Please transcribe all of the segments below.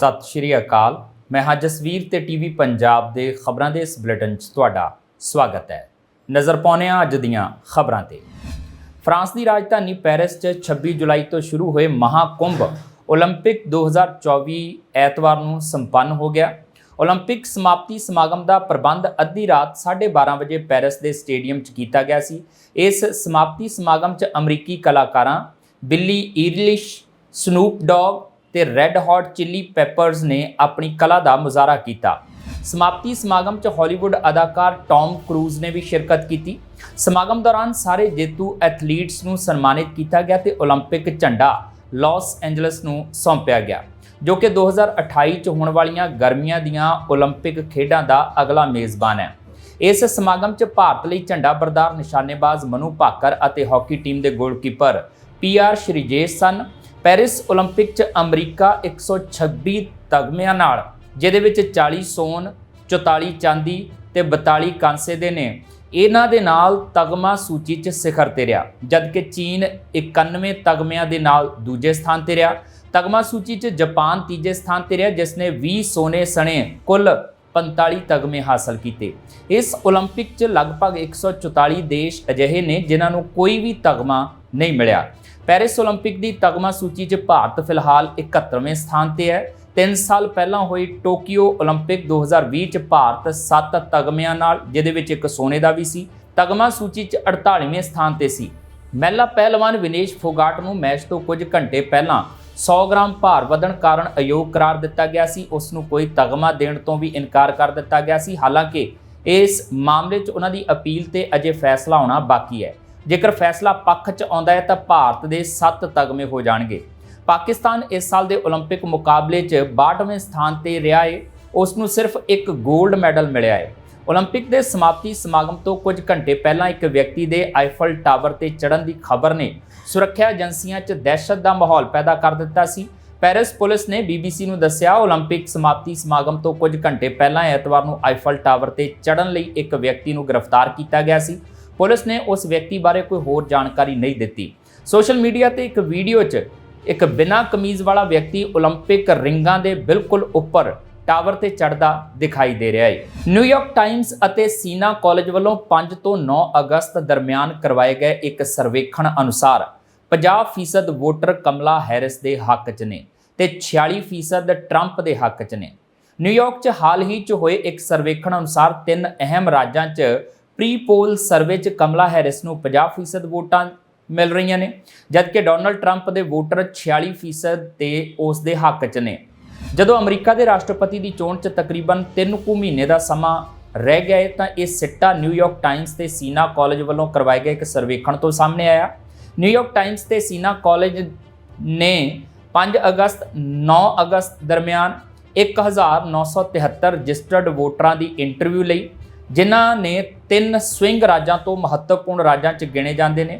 ਸਤਿ ਸ਼੍ਰੀ ਅਕਾਲ ਮੈਂ ਹਾਂ ਜਸਵੀਰ ਤੇ ਟੀਵੀ ਪੰਜਾਬ ਦੇ ਖਬਰਾਂ ਦੇ ਇਸ ਬੁਲੇਟਿਨ 'ਚ ਤੁਹਾਡਾ ਸਵਾਗਤ ਹੈ ਨਜ਼ਰ ਪਾਉਂਦੇ ਹਾਂ ਅੱਜ ਦੀਆਂ ਖਬਰਾਂ ਤੇ ਫਰਾਂਸ ਦੀ ਰਾਜਧਾਨੀ ਪੈਰਿਸ 'ਚ 26 ਜੁਲਾਈ ਤੋਂ ਸ਼ੁਰੂ ਹੋਏ ਮਹਾਕੁੰਭ 올림픽 2024 ਐਤਵਾਰ ਨੂੰ ਸੰਪੰਨ ਹੋ ਗਿਆ 올림픽 ਸਮਾਪਤੀ ਸਮਾਗਮ ਦਾ ਪ੍ਰਬੰਧ ਅੱਧੀ ਰਾਤ 12:30 ਵਜੇ ਪੈਰਿਸ ਦੇ ਸਟੇਡੀਅਮ 'ਚ ਕੀਤਾ ਗਿਆ ਸੀ ਇਸ ਸਮਾਪਤੀ ਸਮਾਗਮ 'ਚ ਅਮਰੀਕੀ ਕਲਾਕਾਰਾਂ ਬਿੱਲੀ ਈਰਲਿਸ਼ ਸਨੂਪ ਡੌਗ ਤੇ ਰੈੱਡ ਹੌਟ ਚਿੱਲੀ ਪੈਪਰਜ਼ ਨੇ ਆਪਣੀ ਕਲਾ ਦਾ ਮੁਜ਼ਾਹਰਾ ਕੀਤਾ ਸਮਾਪਤੀ ਸਮਾਗਮ 'ਚ ਹਾਲੀਵੁੱਡ ਅਦਾਕਾਰ ਟੌਮ ਕਰੂਜ਼ ਨੇ ਵੀ ਸ਼ਿਰਕਤ ਕੀਤੀ ਸਮਾਗਮ ਦੌਰਾਨ ਸਾਰੇ ਜੇਤੂ ਐਥਲੀਟਸ ਨੂੰ ਸਨਮਾਨਿਤ ਕੀਤਾ ਗਿਆ ਤੇ 올림픽 ਝੰਡਾ ਲਾਸ ਐਂਜਲਸ ਨੂੰ ਸੌਂਪਿਆ ਗਿਆ ਜੋ ਕਿ 2028 ਚ ਹੋਣ ਵਾਲੀਆਂ ਗਰਮੀਆਂ ਦੀਆਂ 올림픽 ਖੇਡਾਂ ਦਾ ਅਗਲਾ ਮੇਜ਼ਬਾਨ ਹੈ ਇਸ ਸਮਾਗਮ 'ਚ ਭਾਰਤ ਲਈ ਝੰਡਾ ਬਰਦਾਰ ਨਿਸ਼ਾਨੇਬਾਜ਼ ਮਨੂ ਭਾਕਰ ਅਤੇ ਹਾਕੀ ਟੀਮ ਦੇ ਗੋਲਕੀਪਰ ਪੀਆਰ ਸ਼੍ਰੀਜੇਸ਼ ਸਨ ਪੈਰਿਸ 올림픽 'ਚ ਅਮਰੀਕਾ 126 ਤਗਮਿਆਂ ਨਾਲ ਜਿਹਦੇ ਵਿੱਚ 40 ਸੋਨ 44 ਚਾਂਦੀ ਤੇ 42 ਕਾਂਸੇ ਦੇ ਨੇ ਇਹਨਾਂ ਦੇ ਨਾਲ ਤਗਮਾ ਸੂਚੀ 'ਚ ਸਿਖਰ ਤੇ ਰਿਹਾ ਜਦਕਿ ਚੀਨ 91 ਤਗਮਿਆਂ ਦੇ ਨਾਲ ਦੂਜੇ ਸਥਾਨ ਤੇ ਰਿਹਾ ਤਗਮਾ ਸੂਚੀ 'ਚ ਜਾਪਾਨ ਤੀਜੇ ਸਥਾਨ ਤੇ ਰਿਹਾ ਜਿਸ ਨੇ 20 ਸੋਨੇ ਸਣੇ ਕੁੱਲ 45 ਤਗਮੇ ਹਾਸਲ ਕੀਤੇ ਇਸ 올림픽 'ਚ ਲਗਭਗ 144 ਦੇਸ਼ ਅਜਿਹੇ ਨੇ ਜਿਨ੍ਹਾਂ ਨੂੰ ਕੋਈ ਵੀ ਤਗਮਾ ਨਹੀਂ ਮਿਲਿਆ ਪੈਰਿਸ 올림픽 ਦੀ ਤਗਮਾ ਸੂਚੀ 'ਚ ਭਾਰਤ ਫਿਲਹਾਲ 71ਵੇਂ ਸਥਾਨ ਤੇ ਹੈ 3 ਸਾਲ ਪਹਿਲਾਂ ਹੋਈ ਟੋਕੀਓ 올림픽 2020 'ਚ ਭਾਰਤ 7 ਤਗਮਿਆਂ ਨਾਲ ਜਿਹਦੇ ਵਿੱਚ ਇੱਕ ਸੋਨੇ ਦਾ ਵੀ ਸੀ ਤਗਮਾ ਸੂਚੀ 'ਚ 48ਵੇਂ ਸਥਾਨ ਤੇ ਸੀ ਮਹਿਲਾ ਪਹਿਲਵਾਨ ਵਿਨੇਸ਼ ਫੋਗਾਟ ਨੂੰ ਮੈਚ ਤੋਂ ਕੁਝ ਘੰਟੇ ਪਹਿਲਾਂ 100 ਗ੍ਰਾਮ ਭਾਰ ਵਧਣ ਕਾਰਨ ਅਯੋਗ ਕਰਾਰ ਦਿੱਤਾ ਗਿਆ ਸੀ ਉਸ ਨੂੰ ਕੋਈ ਤਗਮਾ ਦੇਣ ਤੋਂ ਵੀ ਇਨਕਾਰ ਕਰ ਦਿੱਤਾ ਗਿਆ ਸੀ ਹਾਲਾਂਕਿ ਇਸ ਮਾਮਲੇ 'ਚ ਉਹਨਾਂ ਦੀ ਅਪੀਲ ਤੇ ਅਜੇ ਫੈਸਲਾ ਆਉਣਾ ਬਾਕੀ ਹੈ ਜੇਕਰ ਫੈਸਲਾ ਪੱਖ 'ਚ ਆਉਂਦਾ ਹੈ ਤਾਂ ਭਾਰਤ ਦੇ 7 ਤਗਮੇ ਹੋ ਜਾਣਗੇ। ਪਾਕਿਸਤਾਨ ਇਸ ਸਾਲ ਦੇ 올림픽 ਮੁਕਾਬਲੇ 'ਚ 62ਵੇਂ ਸਥਾਨ ਤੇ ਰਿਹਾ ਏ। ਉਸ ਨੂੰ ਸਿਰਫ ਇੱਕ 골ਡ ਮੈਡਲ ਮਿਲਿਆ ਏ। 올림픽 ਦੇ ਸਮਾਪਤੀ ਸਮਾਗਮ ਤੋਂ ਕੁਝ ਘੰਟੇ ਪਹਿਲਾਂ ਇੱਕ ਵਿਅਕਤੀ ਦੇ ਆਈਫਲ ਟਾਵਰ ਤੇ ਚੜ੍ਹਨ ਦੀ ਖਬਰ ਨੇ ਸੁਰੱਖਿਆ ਏਜੰਸੀਆਂ 'ਚ ਦਹਿਸ਼ਤ ਦਾ ਮਾਹੌਲ ਪੈਦਾ ਕਰ ਦਿੱਤਾ ਸੀ। ਪੈਰਿਸ ਪੁਲਿਸ ਨੇ BBC ਨੂੰ ਦੱਸਿਆ, 올림픽 ਸਮਾਪਤੀ ਸਮਾਗਮ ਤੋਂ ਕੁਝ ਘੰਟੇ ਪਹਿਲਾਂ ਐਤਵਾਰ ਨੂੰ ਆਈਫਲ ਟਾਵਰ ਤੇ ਚੜ੍ਹਨ ਲਈ ਇੱਕ ਵਿਅਕਤੀ ਨੂੰ ਗ੍ਰਿਫਤਾਰ ਕੀਤਾ ਗਿਆ ਸੀ। ਪੁਲਿਸ ਨੇ ਉਸ ਵਿਅਕਤੀ ਬਾਰੇ ਕੋਈ ਹੋਰ ਜਾਣਕਾਰੀ ਨਹੀਂ ਦਿੱਤੀ ਸੋਸ਼ਲ ਮੀਡੀਆ ਤੇ ਇੱਕ ਵੀਡੀਓ 'ਚ ਇੱਕ ਬਿਨਾਂ ਕਮੀਜ਼ ਵਾਲਾ ਵਿਅਕਤੀ 올림픽 ਰਿੰਗਾਂ ਦੇ ਬਿਲਕੁਲ ਉੱਪਰ ਟਾਵਰ ਤੇ ਚੜਦਾ ਦਿਖਾਈ ਦੇ ਰਿਹਾ ਹੈ ਨਿਊਯਾਰਕ ਟਾਈਮਜ਼ ਅਤੇ ਸੀਨਾ ਕਾਲਜ ਵੱਲੋਂ 5 ਤੋਂ 9 ਅਗਸਤ ਦਰਮਿਆਨ ਕਰਵਾਏ ਗਏ ਇੱਕ ਸਰਵੇਖਣ ਅਨੁਸਾਰ 50% ਵੋਟਰ ਕਮਲਾ ਹੈਰਿਸ ਦੇ ਹੱਕ 'ਚ ਨੇ ਤੇ 46% ਟਰੰਪ ਦੇ ਹੱਕ 'ਚ ਨੇ ਨਿਊਯਾਰਕ 'ਚ ਹਾਲ ਹੀ 'ਚ ਹੋਏ ਇੱਕ ਸਰਵੇਖਣ ਅਨੁਸਾਰ ਤਿੰਨ ਅਹਿਮ ਰਾਜਾਂ 'ਚ ਪ੍ਰੀ ਪੋਲ ਸਰਵੇ 'ਚ ਕਮਲਾ ਹੈਰਿਸ ਨੂੰ 50% ਵੋਟਾਂ ਮਿਲ ਰਹੀਆਂ ਨੇ, ਜਦਕਿ ਡੋਨਲਡ ਟਰੰਪ ਦੇ ਵੋਟਰ 46% ਤੇ ਉਸ ਦੇ ਹੱਕ 'ਚ ਨੇ। ਜਦੋਂ ਅਮਰੀਕਾ ਦੇ ਰਾਸ਼ਟਰਪਤੀ ਦੀ ਚੋਣ 'ਚ ਤਕਰੀਬਨ 3 ਕੁ ਮਹੀਨੇ ਦਾ ਸਮਾਂ ਰਹਿ ਗਿਆ ਤਾਂ ਇਹ ਸਿੱਟਾ ਨਿਊਯਾਰਕ ਟਾਈਮਸ ਤੇ ਸੀਨਾ ਕਾਲਜ ਵੱਲੋਂ ਕਰਵਾਏ ਗਏ ਇੱਕ ਸਰਵੇਖਣ ਤੋਂ ਸਾਹਮਣੇ ਆਇਆ। ਨਿਊਯਾਰਕ ਟਾਈਮਸ ਤੇ ਸੀਨਾ ਕਾਲਜ ਨੇ 5 ਅਗਸਤ 9 ਅਗਸਤ ਦਰਮਿਆਨ 1973 ਰਜਿਸਟਰਡ ਵੋਟਰਾਂ ਦੀ ਇੰਟਰਵਿਊ ਲਈ ਜਿਨ੍ਹਾਂ ਨੇ ਤਿੰਨ ਸਵਿੰਗ ਰਾਜਾਂ ਤੋਂ ਮਹੱਤਵਪੂਰਨ ਰਾਜਾਂ 'ਚ ਗਿਣੇ ਜਾਂਦੇ ਨੇ।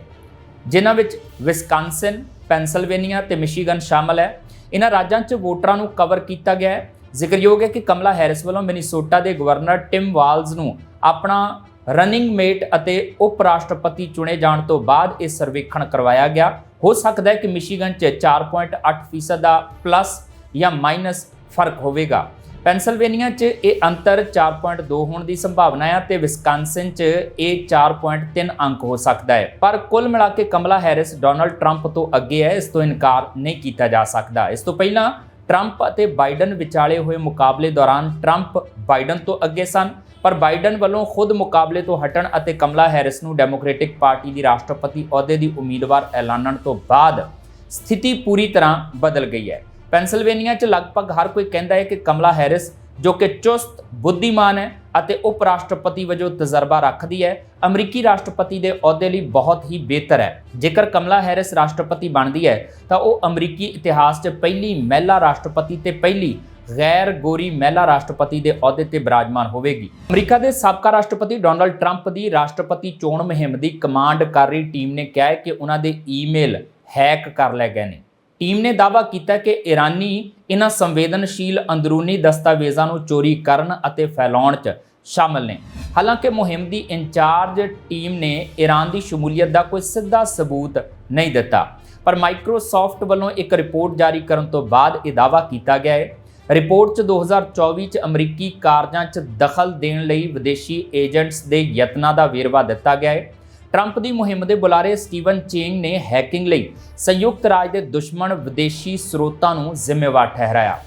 ਜਿਨ੍ਹਾਂ ਵਿੱਚ ਵਿਸਕਾਂਸਿਨ ਪੈਂਸਲਵੇਨੀਆ ਤੇ ਮਿਸ਼ੀਗਨ ਸ਼ਾਮਲ ਹੈ। ਇਹਨਾਂ ਰਾਜਾਂ 'ਚ ਵੋਟਰਾਂ ਨੂੰ ਕਵਰ ਕੀਤਾ ਗਿਆ ਹੈ। ਜ਼ਿਕਰਯੋਗ ਹੈ ਕਿ ਕਮਲਾ ਹੈਰਿਸ ਵੱਲੋਂ ਮਿਨੀਸੋਟਾ ਦੇ ਗਵਰਨਰ ਟਿਮ ਵਾਲਜ਼ ਨੂੰ ਆਪਣਾ ਰਨਿੰਗ ਮੇਟ ਅਤੇ ਉਪ ਰਾਸ਼ਟਰਪਤੀ ਚੁਣੇ ਜਾਣ ਤੋਂ ਬਾਅਦ ਇਹ ਸਰਵੇਖਣ ਕਰਵਾਇਆ ਗਿਆ। ਹੋ ਸਕਦਾ ਹੈ ਕਿ ਮਿਸ਼ੀਗਨ 'ਚ 4.8% ਦਾ ਪਲੱਸ ਜਾਂ ਮਾਈਨਸ ਫ਼ਰਕ ਹੋਵੇਗਾ। ਪੈਨਸਲਵੇਨੀਆ 'ਚ ਇਹ ਅੰਤਰ 4.2 ਹੋਣ ਦੀ ਸੰਭਾਵਨਾ ਹੈ ਤੇ ਵਿਸਕਾਂਸਿਨ 'ਚ ਇਹ 4.3 ਅੰਕ ਹੋ ਸਕਦਾ ਹੈ। ਪਰ ਕੁੱਲ ਮਿਲਾ ਕੇ ਕਮਲਾ ਹੈਰਿਸ ਡੋਨਲਡ ਟਰੰਪ ਤੋਂ ਅੱਗੇ ਹੈ, ਇਸ ਤੋਂ ਇਨਕਾਰ ਨਹੀਂ ਕੀਤਾ ਜਾ ਸਕਦਾ। ਇਸ ਤੋਂ ਪਹਿਲਾਂ ਟਰੰਪ ਅਤੇ ਬਾਈਡਨ ਵਿਚਾਲੇ ਹੋਏ ਮੁਕਾਬਲੇ ਦੌਰਾਨ ਟਰੰਪ ਬਾਈਡਨ ਤੋਂ ਅੱਗੇ ਸਨ, ਪਰ ਬਾਈਡਨ ਵੱਲੋਂ ਖੁਦ ਮੁਕਾਬਲੇ ਤੋਂ ਹਟਣ ਅਤੇ ਕਮਲਾ ਹੈਰਿਸ ਨੂੰ ਡੈਮੋਕ੍ਰੈਟਿਕ ਪਾਰਟੀ ਦੀ ਰਾਸ਼ਟਰਪਤੀ ਅਹੁਦੇ ਦੀ ਉਮੀਦਵਾਰ ਐਲਾਨਣ ਤੋਂ ਬਾਅਦ ਸਥਿਤੀ ਪੂਰੀ ਤਰ੍ਹਾਂ ਬਦਲ ਗਈ ਹੈ। ਪੈਂਸਲਵੇਨੀਆ 'ਚ ਲਗਭਗ ਹਰ ਕੋਈ ਕਹਿੰਦਾ ਹੈ ਕਿ ਕਮਲਾ ਹੈਰਿਸ, ਜੋ ਕਿ ਚੁਸਤ, ਬੁੱਧੀਮਾਨ ਹੈ ਅਤੇ ਉਪ ਰਾਸ਼ਟਰਪਤੀ ਵਜੋਂ ਤਜਰਬਾ ਰੱਖਦੀ ਹੈ, ਅਮਰੀਕੀ ਰਾਸ਼ਟਰਪਤੀ ਦੇ ਅਹੁਦੇ ਲਈ ਬਹੁਤ ਹੀ ਬਿਹਤਰ ਹੈ। ਜੇਕਰ ਕਮਲਾ ਹੈਰਿਸ ਰਾਸ਼ਟਰਪਤੀ ਬਣਦੀ ਹੈ, ਤਾਂ ਉਹ ਅਮਰੀਕੀ ਇਤਿਹਾਸ 'ਚ ਪਹਿਲੀ ਮਹਿਲਾ ਰਾਸ਼ਟਰਪਤੀ ਤੇ ਪਹਿਲੀ ਗੈਰ ਗੋਰੀ ਮਹਿਲਾ ਰਾਸ਼ਟਰਪਤੀ ਦੇ ਅਹੁਦੇ ਤੇ ਬਿਰਾਜਮਾਨ ਹੋਵੇਗੀ। ਅਮਰੀਕਾ ਦੇ ਸਾਬਕਾ ਰਾਸ਼ਟਰਪਤੀ ਡੋਨਲਡ ਟਰੰਪ ਦੀ ਰਾਸ਼ਟਰਪਤੀ ਚੋਣ ਮੁਹਿੰਮ ਦੀ ਕਮਾਂਡ ਕਰ ਰਹੀ ਟੀਮ ਨੇ ਕਿਹਾ ਹੈ ਕਿ ਉਹਨਾਂ ਦੇ ਈਮੇਲ ਹੈਕ ਕਰ ਲਏ ਗਏ ਨੇ। ਟੀਮ ਨੇ ਦਾਅਵਾ ਕੀਤਾ ਕਿ ਇਰਾਨੀ ਇਹਨਾਂ ਸੰਵੇਦਨਸ਼ੀਲ ਅੰਦਰੂਨੀ ਦਸਤਾਵੇਜ਼ਾਂ ਨੂੰ ਚੋਰੀ ਕਰਨ ਅਤੇ ਫੈਲਾਉਣ 'ਚ ਸ਼ਾਮਲ ਨੇ। ਹਾਲਾਂਕਿ ਮੁਹਿੰਮ ਦੀ ਇੰਚਾਰਜ ਟੀਮ ਨੇ ਈਰਾਨ ਦੀ ਸ਼ਮੂਲੀਅਤ ਦਾ ਕੋਈ ਸਿੱਧਾ ਸਬੂਤ ਨਹੀਂ ਦਿੱਤਾ। ਪਰ ਮਾਈਕਰੋਸਾਫਟ ਵੱਲੋਂ ਇੱਕ ਰਿਪੋਰਟ ਜਾਰੀ ਕਰਨ ਤੋਂ ਬਾਅਦ ਇਹ ਦਾਅਵਾ ਕੀਤਾ ਗਿਆ ਹੈ। ਰਿਪੋਰਟ 'ਚ 2024 'ਚ ਅਮਰੀਕੀ ਕਾਰਜਾਂ 'ਚ ਦਖਲ ਦੇਣ ਲਈ ਵਿਦੇਸ਼ੀ ਏਜੰਟਸ ਦੇ ਯਤਨਾਂ ਦਾ ਵੇਰਵਾ ਦਿੱਤਾ ਗਿਆ ਹੈ। ਟਰੰਪ ਦੀ ਮੁਹਿੰਮ ਦੇ ਬੁਲਾਰੇ ਸਟੀਵਨ ਚੇਂਗ ਨੇ ਹੈਕਿੰਗ ਲਈ ਸੰਯੁਕਤ ਰਾਜ ਦੇ ਦੁਸ਼ਮਣ ਵਿਦੇਸ਼ੀ ਸਰੋਤਾਂ ਨੂੰ ਜ਼ਿੰਮੇਵਾਰ ਠਹਿਰਾਇਆ।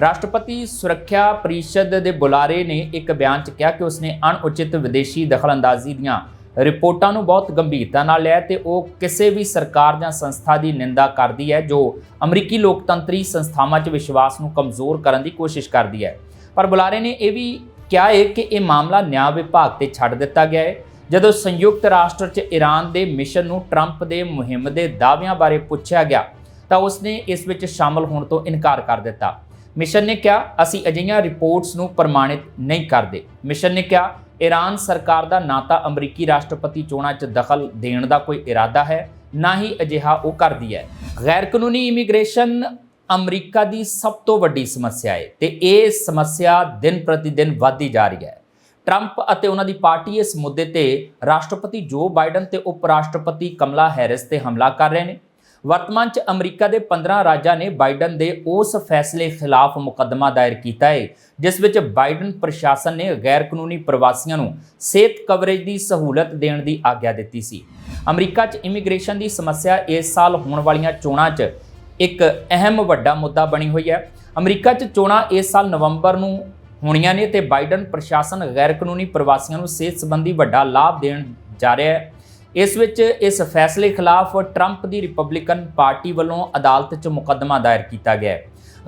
ਰਾਸ਼ਟਰਪਤੀ ਸੁਰੱਖਿਆ ਪਰਿਸ਼ਦ ਦੇ ਬੁਲਾਰੇ ਨੇ ਇੱਕ ਬਿਆਨ 'ਚ ਕਿਹਾ ਕਿ ਉਸਨੇ ਅਣਉਚਿਤ ਵਿਦੇਸ਼ੀ ਦਖਲਅੰਦਾਜ਼ੀ ਦੀਆਂ ਰਿਪੋਰਟਾਂ ਨੂੰ ਬਹੁਤ ਗੰਭੀਰਤਾ ਨਾਲ ਲਿਆ ਹੈ ਤੇ ਉਹ ਕਿਸੇ ਵੀ ਸਰਕਾਰ ਜਾਂ ਸੰਸਥਾ ਦੀ ਨਿੰਦਾ ਕਰਦੀ ਹੈ ਜੋ ਅਮਰੀਕੀ ਲੋਕਤੰਤਰੀ ਸੰਸਥਾਵਾਂ 'ਚ ਵਿਸ਼ਵਾਸ ਨੂੰ ਕਮਜ਼ੋਰ ਕਰਨ ਦੀ ਕੋਸ਼ਿਸ਼ ਕਰਦੀ ਹੈ। ਪਰ ਬੁਲਾਰੇ ਨੇ ਇਹ ਵੀ ਕਿਹਾ ਹੈ ਕਿ ਇਹ ਮਾਮਲਾ ਨਿਆਂ ਵਿਭਾਗ ਤੇ ਛੱਡ ਦਿੱਤਾ ਗਿਆ ਹੈ। ਜਦੋਂ ਸੰਯੁਕਤ ਰਾਸ਼ਟਰ 'ਚ ਈਰਾਨ ਦੇ ਮਿਸ਼ਨ ਨੂੰ ਟਰੰਪ ਦੇ ਮੁਹਿੰਮ ਦੇ ਦਾਅਵਿਆਂ ਬਾਰੇ ਪੁੱਛਿਆ ਗਿਆ, ਤਾਂ ਉਸਨੇ ਇਸ ਵਿੱਚ ਸ਼ਾਮਲ ਹੋਣ ਤੋਂ ਇਨਕਾਰ ਕਰ ਦਿੱਤਾ। ਮਿਸ਼ਨ ਨੇ ਕਿਹਾ, ਅਸੀਂ ਅਜਿਹੀਆਂ ਰਿਪੋਰਟਸ ਨੂੰ ਪ੍ਰਮਾਣਿਤ ਨਹੀਂ ਕਰਦੇ। ਮਿਸ਼ਨ ਨੇ ਕਿਹਾ ਈਰਾਨ ਸਰਕਾਰ ਦਾ ਨਾ ਤਾਂ ਅਮਰੀਕੀ ਰਾਸ਼ਟਰਪਤੀ ਚੋਣਾਂ 'ਚ ਦਖਲ ਦੇਣ ਦਾ ਕੋਈ ਇਰਾਦਾ ਹੈ, ਨਾ ਹੀ ਅਜਿਹਾ ਉਹ ਕਰਦੀ ਹੈ। ਗੈਰ ਕਾਨੂੰਨੀ ਇਮੀਗ੍ਰੇਸ਼ਨ ਅਮਰੀਕਾ ਦੀ ਸਭ ਤੋਂ ਵੱਡੀ ਸਮੱਸਿਆ ਹੈ ਤੇ ਇਹ ਸਮੱਸਿਆ ਦਿਨ ਪ੍ਰਤੀ ਦਿਨ ਵਧਦੀ ਜਾ ਰਹੀ ਹੈ। ਟਰੰਪ ਅਤੇ ਉਹਨਾਂ ਦੀ ਪਾਰਟੀ ਇਸ ਮੁੱਦੇ ਤੇ ਰਾਸ਼ਟਰਪਤੀ ਜੋ ਬਾਈਡਨ ਤੇ ਉਪ ਰਾਸ਼ਟਰਪਤੀ ਕਮਲਾ ਹੈਰਿਸ ਤੇ ਹਮਲਾ ਕਰ ਰਹੇ ਨੇ। ਵਰਤਮਾਨ ਚ ਅਮਰੀਕਾ ਦੇ 15 ਰਾਜਾਂ ਨੇ ਬਾਈਡਨ ਦੇ ਉਸ ਫੈਸਲੇ ਖਿਲਾਫ ਮੁਕੱਦਮਾ ਦਾਇਰ ਕੀਤਾ ਹੈ ਜਿਸ ਵਿੱਚ ਬਾਈਡਨ ਪ੍ਰਸ਼ਾਸਨ ਨੇ ਗੈਰ ਕਾਨੂੰਨੀ ਪ੍ਰਵਾਸੀਆਂ ਨੂੰ ਸਿਹਤ ਕਵਰੇਜ ਦੀ ਸਹੂਲਤ ਦੇਣ ਦੀ ਆਗਿਆ ਦਿੱਤੀ ਸੀ। ਅਮਰੀਕਾ 'ਚ ਇਮੀਗ੍ਰੇਸ਼ਨ ਦੀ ਸਮੱਸਿਆ ਇਸ ਸਾਲ ਹੋਣ ਵਾਲੀਆਂ ਚੋਣਾਂ 'ਚ ਇੱਕ ਅਹਿਮ ਵੱਡਾ ਮੁੱਦਾ ਬਣੀ ਹੋਈ ਹੈ। ਅਮਰੀਕਾ 'ਚ ਚੋਣਾਂ ਇਸ ਸਾਲ ਨਵੰਬਰ ਨੂੰ ਹੋਣੀਆਂ ਨੇ ਤੇ ਬਾਈਡਨ ਪ੍ਰਸ਼ਾਸਨ ਗੈਰ ਕਾਨੂੰਨੀ ਪ੍ਰਵਾਸੀਆਂ ਨੂੰ ਸਿਹਤ ਸੰਬੰਧੀ ਵੱਡਾ ਲਾਭ ਦੇਣ ਜਾ ਰਿਹਾ ਹੈ। ਇਸ ਵਿੱਚ ਇਸ ਫੈਸਲੇ ਖਿਲਾਫ ਟਰੰਪ ਦੀ ਰਿਪਬਲਿਕਨ ਪਾਰਟੀ ਵੱਲੋਂ ਅਦਾਲਤ 'ਚ ਮੁਕੱਦਮਾ ਦਾਇਰ ਕੀਤਾ ਗਿਆ ਹੈ।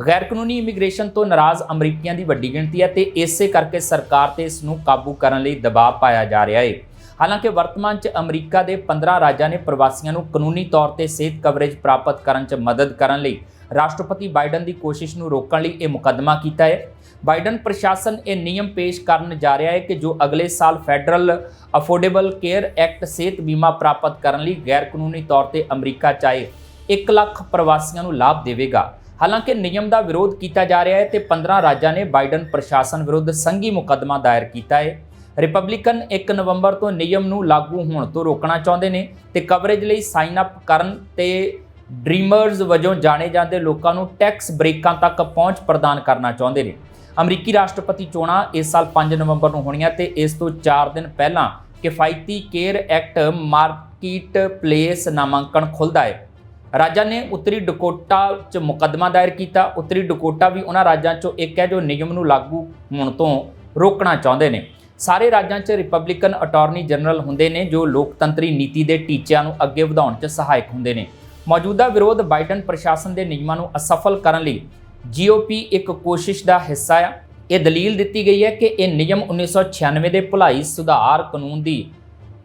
ਗੈਰ ਕਾਨੂੰਨੀ ਇਮੀਗ੍ਰੇਸ਼ਨ ਤੋਂ ਨਾਰਾਜ਼ ਅਮਰੀਕੀਆਂ ਦੀ ਵੱਡੀ ਗਿਣਤੀ ਹੈ ਤੇ ਇਸੇ ਕਰਕੇ ਸਰਕਾਰ ਤੇ ਇਸ ਨੂੰ ਕਾਬੂ ਕਰਨ ਲਈ ਦਬਾਅ ਪਾਇਆ ਜਾ ਰਿਹਾ ਹੈ। ਹਾਲਾਂਕਿ ਵਰਤਮਾਨ 'ਚ ਅਮਰੀਕਾ ਦੇ 15 ਰਾਜਾਂ ਨੇ ਪ੍ਰਵਾਸੀਆਂ ਨੂੰ ਕਾਨੂੰਨੀ ਤੌਰ ਤੇ ਸਿਹਤ ਕਵਰੇਜ ਪ੍ਰਾਪਤ ਕਰਨ 'ਚ ਮਦਦ ਕਰਨ ਲਈ ਰਾਸ਼ਟਰਪਤੀ ਬਾਈਡਨ ਦੀ ਕੋਸ਼ਿਸ਼ ਨੂੰ ਰੋਕਣ ਲਈ ਇਹ ਮੁਕੱਦਮਾ ਕੀਤਾ ਹੈ। ਬਾਈਡਨ ਪ੍ਰਸ਼ਾਸਨ ਇਹ ਨਿਯਮ ਪੇਸ਼ ਕਰਨ ਜਾ ਰਿਹਾ ਹੈ ਕਿ ਜੋ ਅਗਲੇ ਸਾਲ ਫੈਡਰਲ ਅਫੋਰਡੇਬਲ ਕੇਅਰ ਐਕਟ ਸਿਹਤ ਬੀਮਾ ਪ੍ਰਾਪਤ ਕਰਨ ਲਈ ਗੈਰ ਕਾਨੂੰਨੀ ਤੌਰ ਤੇ ਅਮਰੀਕਾ 'ਚ ਆਏ 1 ਲੱਖ ਪ੍ਰਵਾਸੀਆਂ ਨੂੰ ਲਾਭ ਦੇਵੇਗਾ। ਹਾਲਾਂਕਿ ਨਿਯਮ ਦਾ ਵਿਰੋਧ ਕੀਤਾ ਜਾ ਰਿਹਾ ਹੈ ਤੇ 15 ਰਾਜਾਂ ਨੇ ਬਾਈਡਨ ਪ੍ਰਸ਼ਾਸਨ ਵਿਰੁੱਧ ਸੰਘੀ ਮੁਕੱਦਮਾ ਦਾਇਰ ਕੀਤਾ ਹੈ। ਰਿਪਬਲਿਕਨ 1 ਨਵੰਬਰ ਤੋਂ ਨਿਯਮ ਨੂੰ ਲਾਗੂ ਹੋਣ ਤੋਂ ਰੋਕਣਾ ਚਾਹੁੰਦੇ ਨੇ ਤੇ ਕਵਰੇਜ ਲਈ ਸਾਈਨ ਅਪ ਕਰਨ ਤੇ ਡ੍ਰੀਮਰਜ਼ ਵਜੋਂ ਜਾਣੇ ਜਾਂਦੇ ਲੋਕਾਂ ਨੂੰ ਟੈਕਸ ਬ੍ਰੇਕਾਂ ਤੱਕ ਪਹੁੰਚ ਪ੍ਰਦਾਨ ਕਰਨਾ ਚਾਹੁੰਦੇ ਨੇ। ਅਮਰੀਕੀ ਰਾਸ਼ਟਰਪਤੀ ਚੋਣਾਂ ਇਸ ਸਾਲ 5 ਨਵੰਬਰ ਨੂੰ ਹੋਣੀਆਂ ਤੇ ਇਸ ਤੋਂ 4 ਦਿਨ ਪਹਿਲਾਂ ਕਿਫਾਇਤੀ ਕੇਅਰ ਐਕਟ ਮਾਰਕੀਟ ਪਲੇਸ ਨਾਮਾਂਕਣ ਖੁੱਲਦਾ ਹੈ। ਰਾਜਾਂ ਨੇ ਉੱਤਰੀ ਡਕੋਟਾ 'ਚ ਮੁਕੱਦਮਾ ਦਾਇਰ ਕੀਤਾ। ਉੱਤਰੀ ਡਕੋਟਾ ਵੀ ਉਹਨਾਂ ਰਾਜਾਂ 'ਚੋਂ ਇੱਕ ਹੈ ਜੋ ਨਿਯਮ ਨੂੰ ਲਾਗੂ ਹੋਣ ਤੋਂ ਰੋਕਣਾ ਚਾਹੁੰਦੇ ਨੇ। ਸਾਰੇ ਰਾਜਾਂ 'ਚ ਰਿਪਬਲਿਕਨ ਅਟਾਰਨੀ ਜਨਰਲ ਹੁੰਦੇ ਨੇ ਜੋ ਲੋਕਤੰਤਰੀ ਨੀਤੀ ਦੇ ਟੀਚਿਆਂ ਨੂੰ ਅੱਗੇ ਵਧਾਉਣ 'ਚ ਸਹਾਇਕ ਹੁੰਦੇ ਨੇ। ਮੌਜੂਦਾ ਵਿਰੋਧ ਬਾਈਡਨ ਪ੍ਰਸ਼ਾਸਨ ਦੇ ਨਿਯਮਾਂ ਨੂੰ ਅਸਫਲ ਕਰਨ ਲਈ ਜੀਓਪੀ ਇੱਕ ਕੋਸ਼ਿਸ਼ ਦਾ ਹਿੱਸਾ ਆ। ਇਹ ਦਲੀਲ ਦਿੱਤੀ ਗਈ ਹੈ ਕਿ ਇਹ ਨਿਯਮ 1996 ਦੇ ਭਲਾਈ ਸੁਧਾਰ ਕਾਨੂੰਨ ਦੀ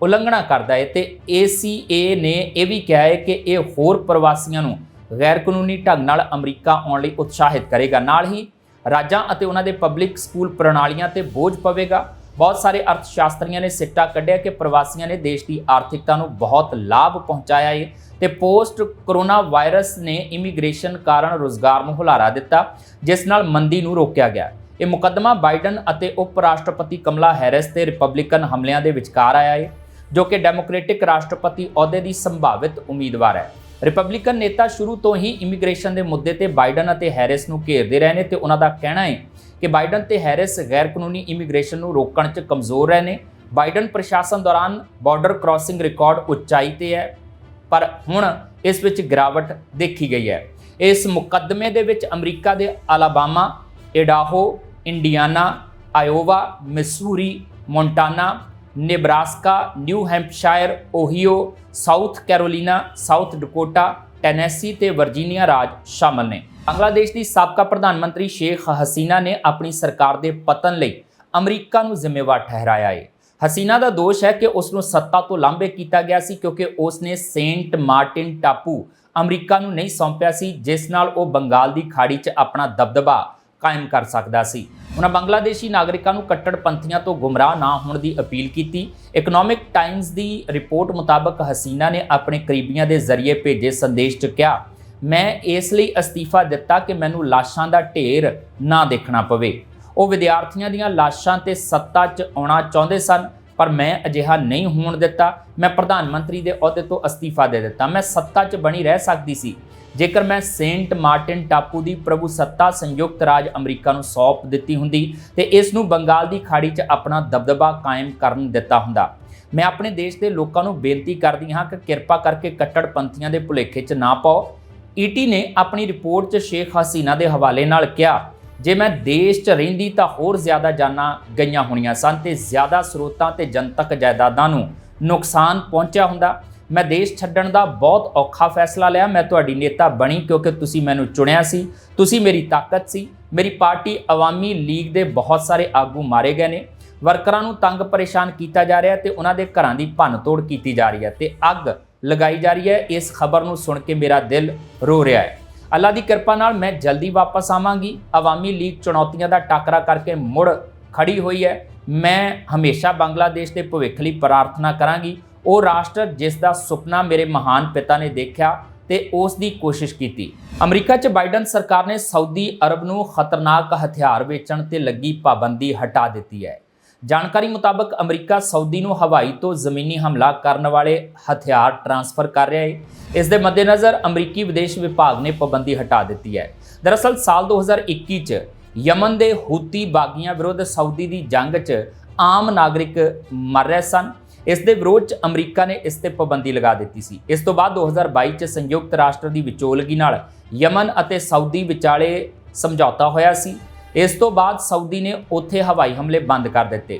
ਉਲੰਘਣਾ ਕਰਦਾ ਹੈ ਤੇ ACA ਨੇ ਇਹ ਵੀ ਕਿਹਾ ਹੈ ਕਿ ਇਹ ਹੋਰ ਪ੍ਰਵਾਸੀਆਂ ਨੂੰ ਗੈਰ ਕਾਨੂੰਨੀ ਢੰਗ ਨਾਲ ਅਮਰੀਕਾ ਆਉਣ ਲਈ ਉਤਸ਼ਾਹਿਤ ਕਰੇਗਾ। ਨਾਲ ਹੀ ਰਾਜਾਂ ਅਤੇ ਉਹਨਾਂ ਦੇ ਪਬਲਿਕ ਸਕੂਲ ਪ੍ਰਣਾਲੀਆਂ ਤੇ ਬੋਝ ਪਵੇਗਾ। ਬਹੁਤ ਸਾਰੇ ਅਰਥਸ਼ਾਸਤਰੀਆਂ ਨੇ ਸਿੱਟਾ ਕੱਢਿਆ ਕਿ ਪ੍ਰਵਾਸੀਆਂ ਨੇ ਦੇਸ਼ ਦੀ ਆਰਥਿਕਤਾ ਨੂੰ ਬਹੁਤ ਲਾਭ ਪਹੁੰਚਾਇਆ ਹੈ ਤੇ ਪੋਸਟ ਕਰੋਨਾ ਵਾਇਰਸ ਨੇ ਇਮੀਗ੍ਰੇਸ਼ਨ ਕਾਰਨ ਰੋਜ਼ਗਾਰ ਨੂੰ ਹੁਲਾਰਾ ਦਿੱਤਾ, ਜਿਸ ਨਾਲ ਮੰਦੀ ਨੂੰ ਰੋਕਿਆ ਗਿਆ। ਇਹ ਮੁਕੱਦਮਾ ਬਾਈਡਨ ਅਤੇ ਉਪ ਰਾਸ਼ਟਰਪਤੀ ਕਮਲਾ ਹੈਰਿਸ ਤੇ ਰਿਪਬਲਿਕਨ ਹਮਲਿਆਂ ਦੇ ਵਿਚਕਾਰ ਆਇਆ ਹੈ ਜੋ ਕਿ ਡੈਮੋਕ੍ਰੈਟਿਕ ਰਾਸ਼ਟਰਪਤੀ ਅਹੁਦੇ ਦੀ ਸੰਭਾਵਿਤ ਉਮੀਦਵਾਰ ਹੈ। ਰਿਪਬਲਿਕਨ ਨੇਤਾ ਸ਼ੁਰੂ ਤੋਂ ਹੀ ਇਮੀਗ੍ਰੇਸ਼ਨ ਦੇ ਮੁੱਦੇ ਤੇ ਬਾਈਡਨ ਅਤੇ ਹੈਰਿਸ ਨੂੰ ਘੇਰਦੇ ਰਹੇ ਨੇ ਤੇ ਉਹਨਾਂ ਦਾ ਕਹਿਣਾ ਹੈ ਕਿ ਬਾਈਡਨ ਤੇ ਹੈਰਿਸ ਗੈਰ ਕਾਨੂੰਨੀ ਇਮੀਗ੍ਰੇਸ਼ਨ ਨੂੰ ਰੋਕਣ 'ਚ ਕਮਜ਼ੋਰ ਰਹੇ ਨੇ। ਬਾਈਡਨ ਪ੍ਰਸ਼ਾਸਨ ਦੌਰਾਨ ਬਾਰਡਰ ਕ੍ਰਾਸਿੰਗ ਰਿਕਾਰਡ ਉਚਾਈ ਤੇ ਹੈ, ਪਰ ਹੁਣ ਇਸ ਵਿੱਚ ਗਿਰਾਵਟ ਦੇਖੀ ਗਈ ਹੈ। ਇਸ ਮੁਕੱਦਮੇ ਦੇ ਵਿੱਚ ਅਮਰੀਕਾ ਦੇ Alabama, Idaho, Indiana, Iowa, Missouri, Montana, Nebraska, New Hampshire, Ohio, South Carolina, South Dakota Tennessee ਤੇ ਵਰਜੀਨੀਆ ਰਾਜ ਸ਼ਾਮਲ ਨੇ। ਬੰਗਲਾਦੇਸ਼ ਦੀ ਸਾਬਕਾ ਪ੍ਰਧਾਨ ਮੰਤਰੀ ਸ਼ੇਖ ਹਸੀਨਾ ਨੇ ਆਪਣੀ ਸਰਕਾਰ ਦੇ ਪਤਨ ਲਈ ਅਮਰੀਕਾ ਨੂੰ ਜ਼ਿੰਮੇਵਾਰ ਠਹਿਰਾਇਆ ਹੈ ਹਸੀਨਾ ਦਾ ਦੋਸ਼ ਹੈ ਕਿ ਉਸ ਨੂੰ ਸੱਤਾ ਤੋਂ ਲਾਂਭੇ ਕੀਤਾ ਗਿਆ ਸੀ ਕਿਉਂਕਿ ਉਸ ਨੇ ਸੇਂਟ ਮਾਰਟਿਨ ਟਾਪੂ ਅਮਰੀਕਾ ਨੂੰ ਨਹੀਂ ਸੌਂਪਿਆ ਸੀ, ਜਿਸ ਨਾਲ ਉਹ ਬੰਗਾਲ ਦੀ ਖਾੜੀ 'ਚ ਆਪਣਾ ਦਬਦਬਾ ਕਾਇਮ ਕਰ ਸਕਦਾ ਸੀ। ਉਹਨਾਂ ਬੰਗਲਾਦੇਸ਼ੀ ਨਾਗਰਿਕਾਂ ਨੂੰ ਕੱਟੜਪੰਥੀਆਂ ਤੋਂ ਗੁੰਮਰਾਹ ਨਾ ਹੋਣ ਦੀ ਅਪੀਲ ਕੀਤੀ। ਇਕਨੋਮਿਕ ਟਾਈਮਜ਼ ਦੀ ਰਿਪੋਰਟ ਮੁਤਾਬਕ ਹਸੀਨਾ ਨੇ ਆਪਣੇ ਕਰੀਬੀਆਂ ਦੇ ਜ਼ਰੀਏ ਭੇਜੇ ਸੰਦੇਸ਼ 'ਚ ਕਿਹਾ, ਮੈਂ ਇਸ ਲਈ ਅਸਤੀਫਾ ਦਿੱਤਾ ਕਿ ਮੈਨੂੰ ਲਾਸ਼ਾਂ ਦਾ ਢੇਰ ਨਾ ਦੇਖਣਾ ਪਵੇ। ਉਹ ਵਿਦਿਆਰਥੀਆਂ ਦੀਆਂ ਲਾਸ਼ਾਂ ਤੇ ਸੱਤਾ 'ਚ ਆਉਣਾ ਚਾਹੁੰਦੇ ਸਨ, ਪਰ ਮੈਂ ਅਜਿਹਾ ਨਹੀਂ ਹੋਣ ਦਿੱਤਾ। ਮੈਂ ਪ੍ਰਧਾਨ ਮੰਤਰੀ ਦੇ ਅਹੁਦੇ ਤੋਂ ਅਸਤੀਫਾ ਦੇ ਦਿੱਤਾ। ਮੈਂ ਸੱਤਾ 'ਚ ਬਣੀ ਰਹਿ ਸਕਦੀ ਸੀ। ਜੇਕਰ ਮੈਂ ਸੇਂਟ ਮਾਰਟਿਨ ਟਾਪੂ ਦੀ ਪ੍ਰਭੂ ਸੱਤਾ ਸੰਯੁਕਤ ਰਾਜ ਅਮਰੀਕਾ ਨੂੰ ਸੌਂਪ ਦਿੱਤੀ ਹੁੰਦੀ, ਤੇ ਇਸ ਨੂੰ ਬੰਗਾਲ ਦੀ ਖਾੜੀ 'ਚ ਆਪਣਾ ਦਬਦਬਾ ਕਾਇਮ ਕਰਨ ਦਿੱਤਾ ਹੁੰਦਾ। ਮੈਂ ਆਪਣੇ ਦੇਸ਼ ਦੇ ਲੋਕਾਂ ਨੂੰ ਬੇਨਤੀ ਕਰਦੀ ਹਾਂ ਕਿ ਕਿਰਪਾ ਕਰਕੇ ਕੱਟੜਪੰਥੀਆਂ ਦੇ ਭੁਲੇਖੇ 'ਚ ਨਾ ਪਾਓ। ਈਟੀ ਨੇ ਆਪਣੀ ਰਿਪੋਰਟ 'ਚ ਸ਼ੇਖ ਹਸੀਨਾ ਦੇ ਹਵਾਲੇ ਨਾਲ ਕਿਹਾ, ਜੇ ਮੈਂ ਦੇਸ਼ 'ਚ ਰਹਿੰਦੀ ਤਾਂ ਹੋਰ ਜ਼ਿਆਦਾ ਜਾਨਾਂ ਗਈਆਂ ਹੋਣੀਆਂ ਸਨ ਤੇ ਜ਼ਿਆਦਾ ਸਰੋਤਾਂ ਤੇ ਜਨਤਕ ਜਾਇਦਾਦਾਂ ਨੂੰ ਨੁਕਸਾਨ ਪਹੁੰਚਿਆ ਹੁੰਦਾ। ਮੈਂ ਦੇਸ਼ ਛੱਡਣ ਦਾ ਬਹੁਤ ਔਖਾ ਫੈਸਲਾ ਲਿਆ, ਮੈਂ ਤੁਹਾਡੀ ਨੇਤਾ ਬਣੀ ਕਿਉਂਕਿ ਤੁਸੀਂ ਮੈਨੂੰ ਚੁਣਿਆ ਸੀ। ਤੁਸੀਂ ਮੇਰੀ ਤਾਕਤ ਸੀ। ਮੇਰੀ ਪਾਰਟੀ ਅਵਾਮੀ ਲੀਗ ਦੇ ਬਹੁਤ ਸਾਰੇ ਆਗੂ ਮਾਰੇ ਗਏ ਨੇ। ਵਰਕਰਾਂ ਨੂੰ ਤੰਗ ਪਰੇਸ਼ਾਨ ਕੀਤਾ ਜਾ ਰਿਹਾ ਤੇ ਉਹਨਾਂ ਦੇ ਘਰਾਂ ਦੀ ਭੰਨਤੋੜ ਕੀਤੀ ਜਾ ਰਹੀ ਹੈ ਤੇ ਅੱਗ ਲਗਾਈ ਜਾ ਰਹੀ ਹੈ। ਇਸ ਖਬਰ ਨੂੰ ਸੁਣ ਕੇ ਮੇਰਾ ਦਿਲ ਰੋ ਰਿਹਾ ਹੈ। ਅੱਲਾ ਦੀ ਕਿਰਪਾ ਨਾਲ ਮੈਂ ਜਲਦੀ ਵਾਪਸ ਆਵਾਂਗੀ। ਅਵਾਮੀ ਲੀਗ ਚੁਣੌਤੀਆਂ ਦਾ ਟਾਕਰਾ ਕਰਕੇ ਮੁੜ ਖੜੀ ਹੋਈ ਹੈ। ਮੈਂ ਹਮੇਸ਼ਾ ਬੰਗਲਾਦੇਸ਼ ਦੇ ਭਵਿੱਖ ਲਈ ਪ੍ਰਾਰਥਨਾ ਕਰਾਂਗੀ। ਉਹ ਰਾਸ਼ਟਰ ਜਿਸ ਦਾ ਸੁਪਨਾ ਮੇਰੇ ਮਹਾਨ ਪਿਤਾ ਨੇ ਦੇਖਿਆ ਤੇ ਉਸ ਦੀ ਕੋਸ਼ਿਸ਼ ਕੀਤੀ। ਅਮਰੀਕਾ 'ਚ ਬਾਈਡਨ ਸਰਕਾਰ ਨੇ ਸਾਊਦੀ ਅਰਬ ਨੂੰ ਖਤਰਨਾਕ ਹਥਿਆਰ ਵੇਚਣ ਤੇ ਲੱਗੀ ਪਾਬੰਦੀ ਹਟਾ ਦਿੱਤੀ ਹੈ। ਜਾਣਕਾਰੀ ਮੁਤਾਬਕ ਅਮਰੀਕਾ ਸਾਊਦੀ ਨੂੰ ਹਵਾਈ ਤੋਂ ਜ਼ਮੀਨੀ ਹਮਲਾ ਕਰਨ ਵਾਲੇ ਹਥਿਆਰ ਟਰਾਂਸਫਰ ਕਰ ਰਿਹਾ ਹੈ। ਇਸ ਦੇ ਮੱਦੇਨਜ਼ਰ ਅਮਰੀਕੀ ਵਿਦੇਸ਼ ਵਿਭਾਗ ਨੇ ਪਾਬੰਦੀ ਹਟਾ ਦਿੱਤੀ ਹੈ। ਦਰਅਸਲ ਸਾਲ 2021 ਚ ਯਮਨ ਦੇ ਹੂਤੀ ਬਾਗੀਆਂ ਵਿਰੁੱਧ ਸਾਊਦੀ ਦੀ ਜੰਗ 'ਚ ਆਮ ਨਾਗਰਿਕ ਮਰ ਰਹੇ ਸਨ। ਇਸ ਦੇ ਵਿਰੋਧ 'ਚ ਅਮਰੀਕਾ ਨੇ ਇਸ ਤੇ ਪਾਬੰਦੀ ਲਗਾ ਦਿੱਤੀ ਸੀ। ਇਸ ਤੋਂ ਬਾਅਦ 2022 'ਚ ਸੰਯੁਕਤ ਰਾਸ਼ਟਰ ਦੀ ਵਿਚੋਲਗੀ ਨਾਲ ਯਮਨ ਅਤੇ ਸਾਊਦੀ ਵਿਚਾਲੇ ਸਮਝੌਤਾ ਹੋਇਆ ਸੀ। ਇਸ ਤੋਂ ਬਾਅਦ ਸਾਊਦੀ ਨੇ ਉੱਥੇ ਹਵਾਈ ਹਮਲੇ ਬੰਦ ਕਰ ਦਿੱਤੇ।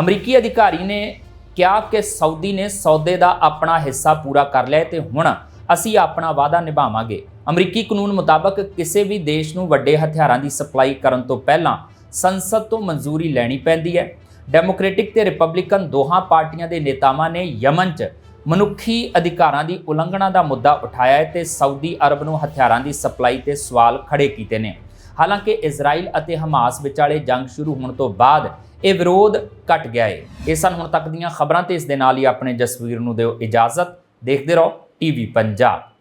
ਅਮਰੀਕੀ ਅਧਿਕਾਰੀ ਨੇ ਕਿਹਾ ਕਿ ਸਾਊਦੀ ਨੇ ਸੌਦੇ ਦਾ ਆਪਣਾ ਹਿੱਸਾ ਪੂਰਾ ਕਰ ਲਿਆ ਹੈ ਤੇ ਹੁਣ ਅਸੀਂ ਆਪਣਾ ਵਾਅਦਾ ਨਿਭਾਵਾਂਗੇ। ਅਮਰੀਕੀ ਕਾਨੂੰਨ ਮੁਤਾਬਕ ਕਿਸੇ ਵੀ ਦੇਸ਼ ਨੂੰ ਵੱਡੇ ਹਥਿਆਰਾਂ ਦੀ ਸਪਲਾਈ ਕਰਨ ਤੋਂ ਪਹਿਲਾਂ ਸੰਸਦ ਤੋਂ ਮਨਜ਼ੂਰੀ ਲੈਣੀ ਪੈਂਦੀ ਹੈ। ਡੈਮੋਕ੍ਰੈਟਿਕ ਤੇ ਰਿਪਬਲਿਕਨ ਦੋਹਾਂ ਪਾਰਟੀਆਂ ਦੇ ਨੇਤਾਵਾਂ ਨੇ ਯਮਨ 'ਚ ਮਨੁੱਖੀ ਅਧਿਕਾਰਾਂ ਦੀ ਉਲੰਘਣਾ ਦਾ ਮੁੱਦਾ ਉਠਾਇਆ ਹੈ ਤੇ ਸਾਊਦੀ ਅਰਬ ਨੂੰ ਹਥਿਆਰਾਂ ਦੀ ਸਪਲਾਈ ਤੇ ਸਵਾਲ ਖੜੇ ਕੀਤੇ ਨੇ। ਹਾਲਾਂਕਿ ਇਜ਼ਰਾਈਲ ਅਤੇ ਹਮਾਸ ਵਿਚਾਲੇ ਜੰਗ ਸ਼ੁਰੂ ਹੋਣ ਤੋਂ ਬਾਅਦ ਇਹ ਵਿਰੋਧ ਘਟ ਗਿਆ ਹੈ। ਇਹ ਸਨ ਹੁਣ ਤੱਕ ਦੀਆਂ ਖਬਰਾਂ ਤੇ ਇਸ ਦੇ ਨਾਲ ਹੀ ਆਪਣੇ ਜਸਵੀਰ ਨੂੰ ਦਿਓ ਇਜਾਜ਼ਤ। ਦੇਖਦੇ ਰਹੋ ਟੀਵੀ ਪੰਜਾਬ।